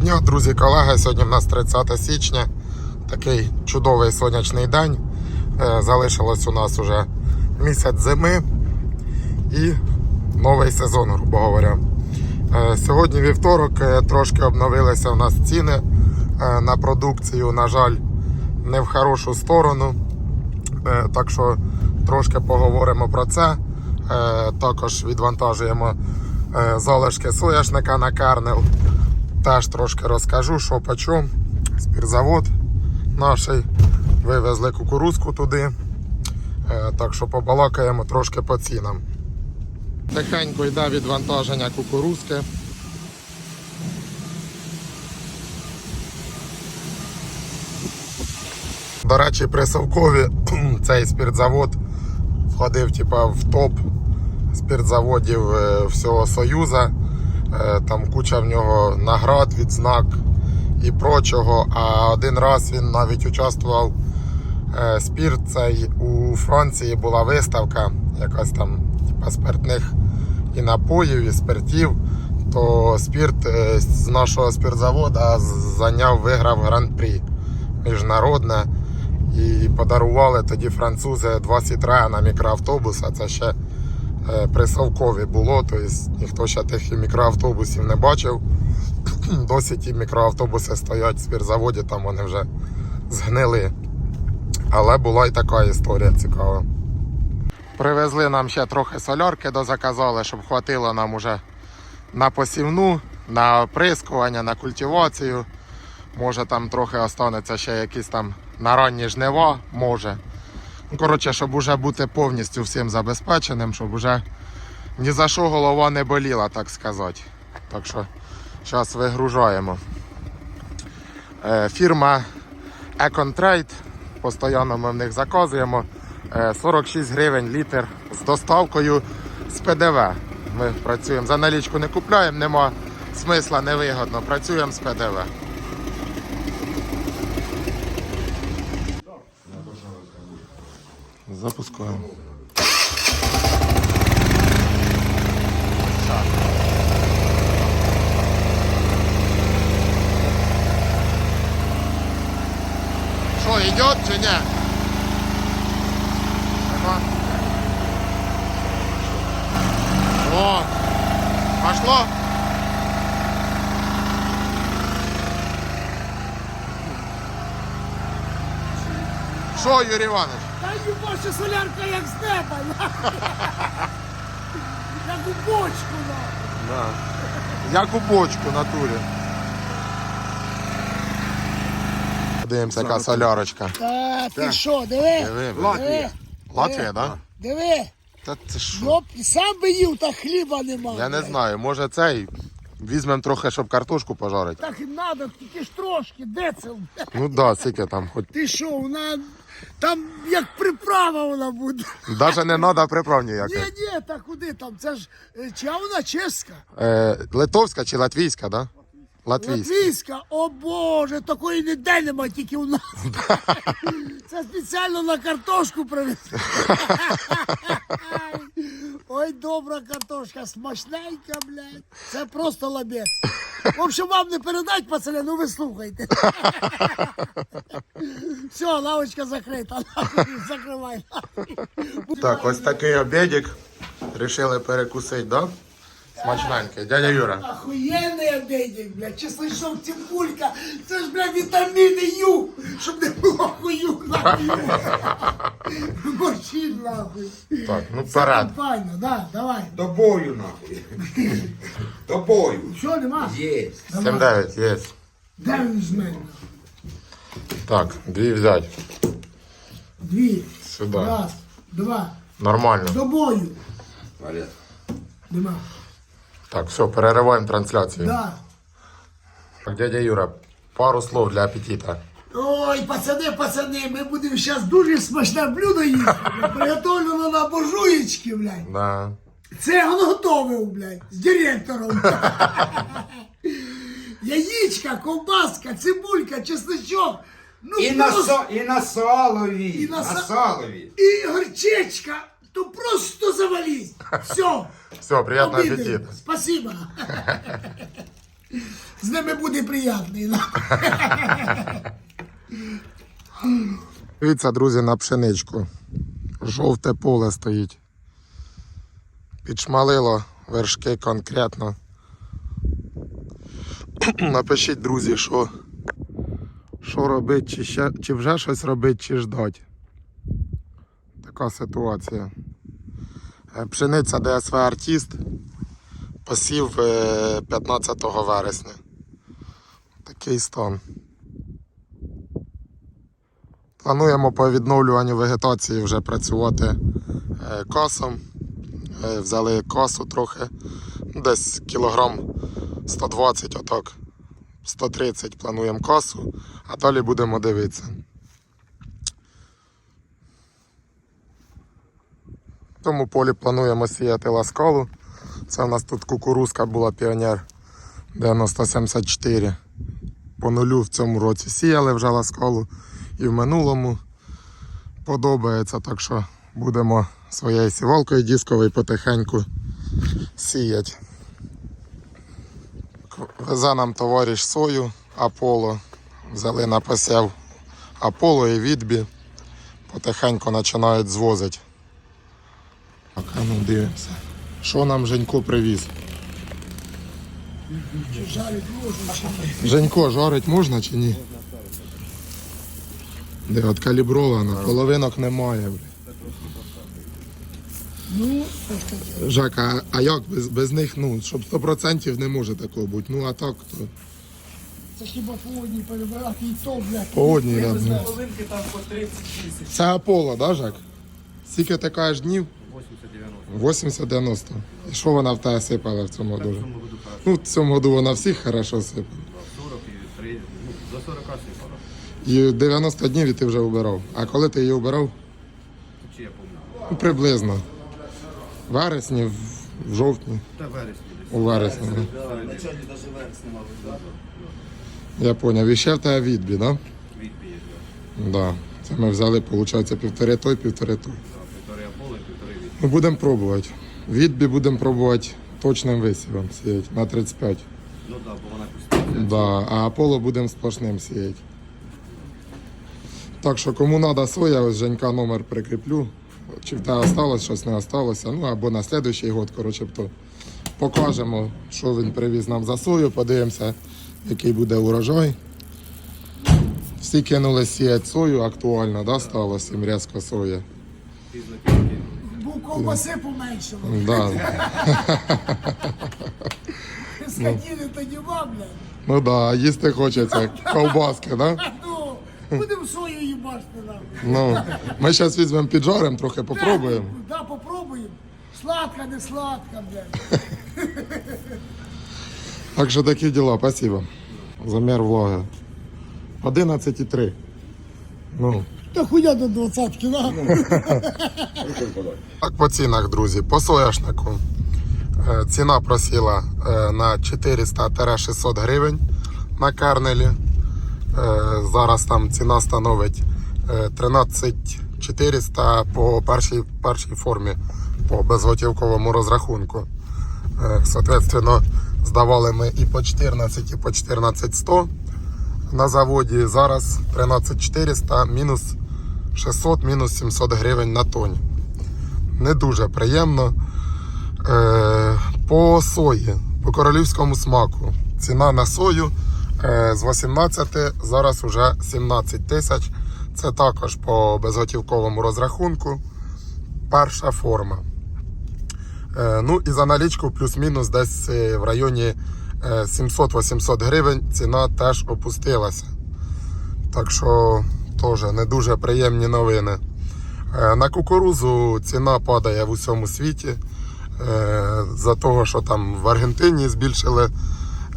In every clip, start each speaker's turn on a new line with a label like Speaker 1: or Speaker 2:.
Speaker 1: дня, друзі, колеги. Сьогодні в нас 30 січня. Такий чудовий сонячний день. Е, Залишилось у нас уже місяць зими і новий сезон, грубо говоря. Е, Сьогодні вівторок е, трошки обновилися у нас ціни на продукцію. На жаль, не в хорошу сторону. Так що трошки поговоримо про це. Також відвантажуємо залишки соняшника на кернел. Теж трошки розкажу, що по чому. Спірзавод наш. Вивезли кукурузку туди. Е, Так що побалакаємо трошки по цінам. Тихенько йде відвантаження кукурузки. До речі, при Совкові цей спиртзавод входив типа, в топ спиртзаводів е, всього Союзу. Е, Там куча в нього наград, відзнак і прочого. А один раз він навіть участвував е, спірт цей у Франції була виставка, якась там типа, спиртних і напоїв, і спиртів. То спірт е, з нашого спиртзаводу зайняв, виграв гран-прі міжнародне. І подарували тоді французи два сітрея мікроавтобуса. Це ще е, при Савкові було, тобто ніхто ще тих мікроавтобусів не бачив. Досі ті мікроавтобуси стоять в спіртзаводі, там вони вже згнили. Але була і така історія цікава. Привезли нам ще трохи солярки, дозаказали, щоб хватило нам уже на посівну, на оприскування, на культивацію. Може там трохи останеться ще якісь там на ранні жнива, може. Коротше, щоб уже бути повністю всім забезпеченим, щоб уже ні за що голова не боліла, так сказати. Так що зараз вигружаємо. Е, Фірма Econtrade, постійно ми в них заказуємо. Е, 46 гривень літр з доставкою з ПДВ. Ми працюємо за налічку не купляємо, нема смисла невигодно. Працюємо з ПДВ. Запускаємо. Що, йде чи ні? Нема. О, пошло? Що, Юрій Іванович?
Speaker 2: Та ваша солярка як з неба. Як у бочку. нахуй.
Speaker 1: Да. Як у бочку натурі. Дивимося, яка солярочка.
Speaker 2: Та ти що, диви.
Speaker 1: Диви, ви.
Speaker 2: Диви.
Speaker 1: Латвія, так?
Speaker 2: Диви.
Speaker 1: Та це що?
Speaker 2: Йоп, сам би їв, та хліба нема.
Speaker 1: Я не
Speaker 2: блядь.
Speaker 1: знаю, може цей. Візьмемо трохи, щоб картошку пожарити.
Speaker 2: Так і треба, тільки ж трошки, де це?
Speaker 1: Ну так, да, скільки там, хоч.
Speaker 2: Ти що, вона там як приправа вона буде.
Speaker 1: Навіть не треба приправ
Speaker 2: Ні,
Speaker 1: ніяких.
Speaker 2: ні, та куди там? Це ж е, чия вона чеська?
Speaker 1: Е, литовська чи латвійська, так? Да? Латвійська.
Speaker 2: Латвійська, о Боже, такої ніде нема, тільки у нас. Це спеціально на картошку привезли. Ой, добра картошка, смачненька, блядь. Це просто лабець. В общем, вам не передать, пацаня, ну ви слухайте. Все, лавочка закрита. Закривай.
Speaker 1: Так, ось такий обідик. Рішили перекусити, да? Смачненький. Дядя Юра.
Speaker 2: Охуєнний обідик, блядь, чесночок, цибулька, це ж, блядь, вітаміни Ю, щоб не було хую, нахуй. Борщі, нахуй.
Speaker 1: Так, ну вперед.
Speaker 2: Файно, да, давай.
Speaker 3: До бою нахуй. До бою.
Speaker 2: Що, нема?
Speaker 3: Є.
Speaker 1: 7-9, є.
Speaker 2: Де він з мене?
Speaker 1: Так, дві взяти.
Speaker 2: Дві.
Speaker 1: Сюди.
Speaker 2: Раз, два.
Speaker 1: Нормально.
Speaker 2: До бою.
Speaker 3: Валет.
Speaker 2: Нема.
Speaker 1: Так, все, перериваємо трансляцію.
Speaker 2: Да.
Speaker 1: Так, дядя Юра, пару слов для апетита.
Speaker 2: Ой, пацани, пацани, ми будемо зараз дуже смачне блюдо їсти. блядь, Приготовлено на буржуєчки, блядь.
Speaker 1: Да.
Speaker 2: Це він готовив, блядь, з директором. Яєчка, ковбаска, цибулька, чесночок. Ну,
Speaker 3: І на, со, і на салові.
Speaker 2: І на
Speaker 3: на,
Speaker 2: са-
Speaker 3: салові.
Speaker 2: І горчичка, то просто завались. Все.
Speaker 1: Все, приятного
Speaker 2: обідали.
Speaker 1: аппетита.
Speaker 2: Спасибо. З ними буде приємний. ну.
Speaker 1: Дивіться, друзі, на пшеничку. Жовте поле стоїть. Підшмалило вершки конкретно. Напишіть, друзі, що, що робить, чи, ще, чи вже щось робить, чи ждать. Така ситуація. Е, Пшениця ДСВ Артіст посів е, 15 вересня. Такий стан. Плануємо по відновлюванню вегетації вже працювати е, косом. Е, Взяли косу трохи, десь кілограм 120, отак. 130 плануємо косу, а далі будемо дивитися. В тому полі плануємо сіяти ласкалу. Це у нас тут кукурузка була піонер 9074. По нулю в цьому році сіяли вже ласкалу і в минулому подобається, так що будемо своєю сівалкою дисковою потихеньку сіяти. Везе нам товариш сою Аполло. Взяли на посів Аполло і відбі. Потихеньку починають звозити. Так, а ну дивимося. Що нам Женько привіз? Женько, жарить можна чи ні? Де от калібровано, половинок немає.
Speaker 2: Ну, що.
Speaker 1: Жак, а, як без, без них, ну, щоб 100% не може такого бути. Ну а так то
Speaker 2: Це хіба по одній перебирати і то, блядь.
Speaker 1: по одній. Да, ну.
Speaker 4: Половинки там по 30 тисяч.
Speaker 1: Це Аполло, да, Жак? Скільки ти кажеш днів?
Speaker 4: 80-90.
Speaker 1: 80-90. І що вона в тебе сипала в цьому году?
Speaker 4: В цьому году хорошо.
Speaker 1: Ну, в цьому году вона всіх хорошо сипала.
Speaker 4: 40 і 3, ну, до 40 сипало.
Speaker 1: І 90 днів і ти вже убирав. А коли ти її убирав?
Speaker 4: Чи я пам'ятаю?
Speaker 1: Ну, приблизно. В вересні, в, в жовтні,
Speaker 4: Та вересні десь.
Speaker 1: у вересні. да.
Speaker 4: Навіть вересня, мабуть,
Speaker 1: Я поняв. І ще в тебе відбі, да?
Speaker 4: відбіє.
Speaker 1: Да. Це ми взяли, виходить, півтори той, півтори той. Ну, будемо пробувати. Відбі будемо пробувати точним висівом сіяти на 35.
Speaker 4: Ну так, бо вона куститься.
Speaker 1: Да. А Аполло будемо сплошним сіяти. Так що кому треба соя, ось Женька номер прикріплю. Чи в тебе осталось, щось не осталося. Ну або на слідуючий год, коротше, то покажемо, що він привіз нам за сою, подивимося, який буде урожай. Всі кинули сіяти сою, актуально, да, стало всім різко соя.
Speaker 4: Пізно пізно.
Speaker 2: Ковбаси поменшало.
Speaker 1: Да.
Speaker 2: Сходили то нема, блядь.
Speaker 1: Ну да, їсти хочеться ковбаски, да?
Speaker 2: Ну, будемо сою їбашти нам.
Speaker 1: Ну, ми зараз візьмемо піджаримо, трохи попробуємо.
Speaker 2: Да, попробуємо. Сладка, не сладка, блядь.
Speaker 1: Так що такі діла, спасибо. Замір влаги. 11,3. Ну.
Speaker 2: Та хуя до двадцятки, да?
Speaker 1: Так по цінах, друзі, по соняшнику. Е, Ціна просіла е, на 400-600 гривень на кернелі. Е, Зараз там ціна становить е, 13400 по першій, першій формі по безготівковому розрахунку. Соответственно, здавали ми і по 14, і по 14100 на заводі. Зараз 13400 мінус 600, мінус 700 гривень на тоні не дуже приємно. Е, по сої, по королівському смаку. Ціна на сою е, з 18 зараз уже 17 тисяч. Це також по безготівковому розрахунку. Перша форма. Е, ну і за налічку плюс-мінус десь в районі е, 700-800 гривень ціна теж опустилася. Так що теж не дуже приємні новини. Е, На кукурузу ціна падає в усьому світі. Е, За того, що там в Аргентині збільшили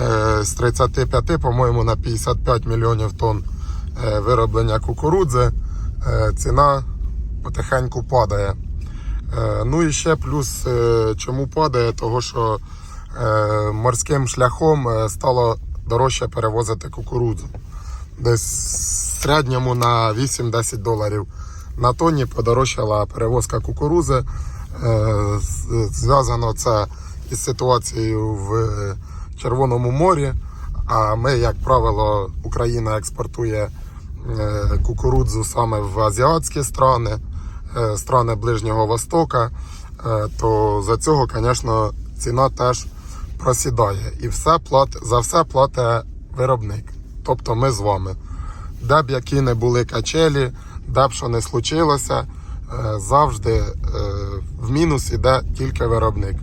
Speaker 1: е, з 35, по-моєму, на 55 мільйонів тонн вироблення кукурудзи. Ціна потихеньку падає. Ну і ще плюс, чому падає, того що морським шляхом стало дорожче перевозити кукурудзу. Десь в середньому на 8-10 доларів на тонні подорожчала перевозка кукурузи. Е, Зв'язано це із ситуацією в Червоному морі. А ми, як правило, Україна експортує е, кукурудзу саме в азіатські страни, е, страни Ближнього Востока, то за цього, звісно, ціна теж просідає. І все плат, за все платить виробник. Тобто ми з вами. Де б які не були качелі, де б що не случилося, е, завжди е, в мінус іде тільки виробник.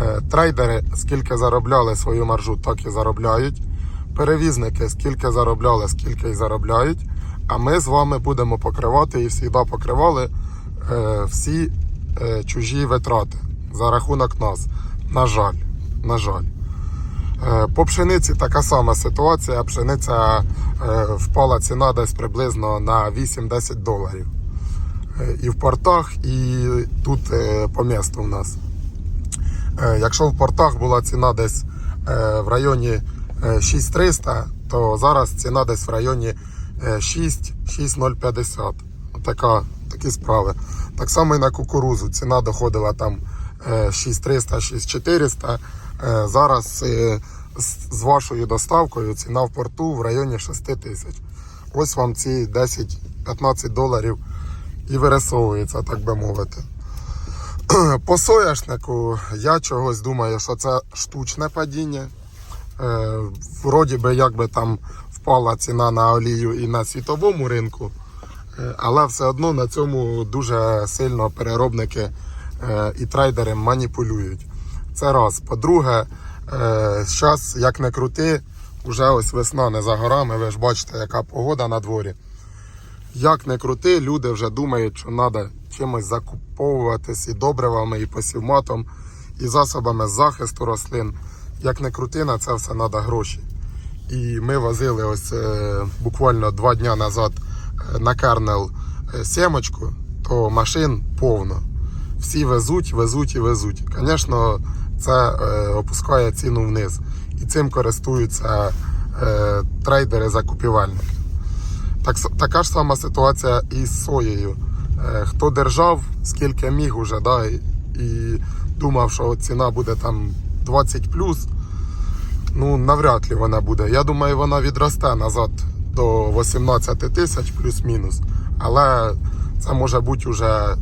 Speaker 1: Е, Трейдери скільки заробляли свою маржу, так і заробляють. Перевізники скільки заробляли, скільки й заробляють. А ми з вами будемо покривати і завжди покривали всі чужі витрати за рахунок нас. На жаль, на жаль. Е, По пшениці така сама ситуація. Пшениця е, впала ціна десь приблизно на 8-10 доларів. Е, І в портах, і тут по місту в нас. Якщо в портах була ціна десь в районі е, 6300, то зараз ціна десь в районі е, 6 6050. Така, такі справи. Так само і на кукурузу. Ціна доходила там е, 6300, 6400. Е, Зараз е, з- вашою доставкою ціна в порту в районі 6 тисяч. Ось вам ці 10-15 доларів і вирисовується, так би мовити. По соняшнику я чогось думаю, що це штучне падіння. Е, вроді би, якби там впала ціна на олію і на світовому ринку, е, але все одно на цьому дуже сильно переробники е, і трейдери маніпулюють. Це раз. По-друге, зараз, як не крути, вже ось весна не за горами, ви ж бачите, яка погода на дворі. Як не крути, люди вже думають, що треба чимось закуповуватись і добривами, і посівматом, і засобами захисту рослин. Як не крути, на це все треба гроші. І ми возили ось е, буквально два дні назад е, на кернел е, сімочку, то машин повно. Всі везуть, везуть і везуть. Звісно, це е, опускає ціну вниз. І цим користуються е, трейдери-закупівельники. Так, така ж сама ситуація і з соєю. Е, Хто держав, скільки міг уже, да, і, думав, що ціна буде там 20 ну навряд ли вона буде. Я думаю, вона відросте назад до 18 тисяч плюс-мінус. Але це може бути вже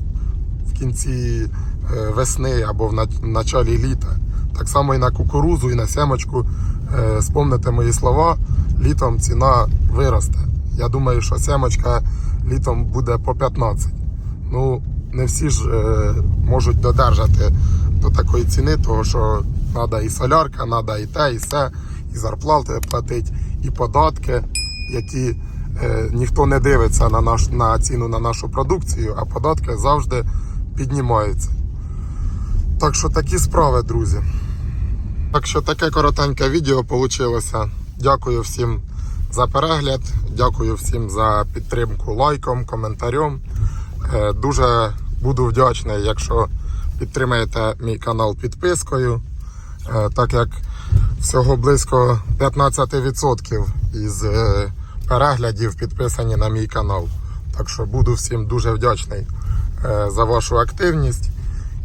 Speaker 1: в кінці весни або в началі літа. Так само і на кукурузу, і на семочку. Е, Спомните мої слова, літом ціна виросте. Я думаю, що семочка літом буде по 15. Ну, не всі ж е, можуть додержати до такої ціни, тому що треба і солярка, треба і те, і все, і зарплати платити, і податки, які е, ніхто не дивиться на, наш, на ціну на нашу продукцію, а податки завжди піднімаються. Так що такі справи, друзі. Так що таке коротеньке відео вийшло. Дякую всім за перегляд, дякую всім за підтримку лайком, коментарем. Е, Дуже буду вдячний, якщо підтримаєте мій канал підпискою, е, так як всього близько 15% із е, переглядів підписані на мій канал. Так що буду всім дуже вдячний за вашу активність